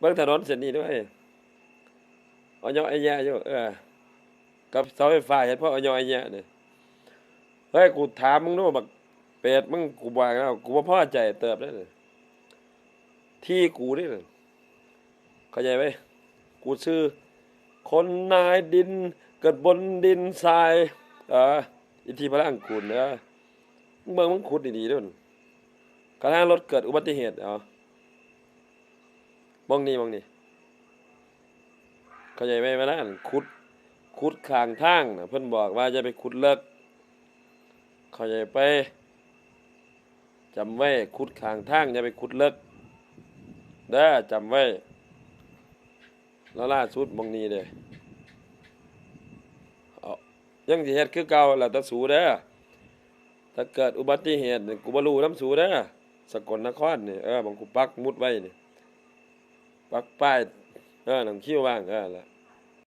เบิ่งถนนเส้นนี้ด้วยอยอไอ้แย่อยู่เออ กับเสาไฟฟ้าเห็นพ่ออยอไอ้แย่นี่ยเฮ้ยกูถามมึงดูบักเป็ดมึงกูบอกแล้วกูบ่พอใจเติบได้เลยที่กูนี่น่ะเข้าใจไหมกูชื่อ คนนายดิน เกิดบนดินทรายเอออิทธิพลังกูลเนอะมึงเบิ่งมึงขุดดีๆด้วยกระทั่งรถเกิดอุบัติเหตุเอ มองนี่มองนี่เข้าใจไหมมานั่นขุดขุดข้างทางนะเพิ่อนบอกว่าจะไปขุดเลิกเข้าใจไปจำไว้ขุดข้างทางอย่าไปขุดเลิกเด้อจำไว้ แล้วล่าสุดมองนี้เด้เอยังสิเฮ็ดคือเก่าแล้วแต่สูเด้อถ้าเกิดอุบัติเหตุนี่กูบ่รู้นำสูเด้อสกลนครนี่เออบังกูปักมุดไว้นี่ ปักป้ายเออหนังคิ้วบ้างก็แล้ว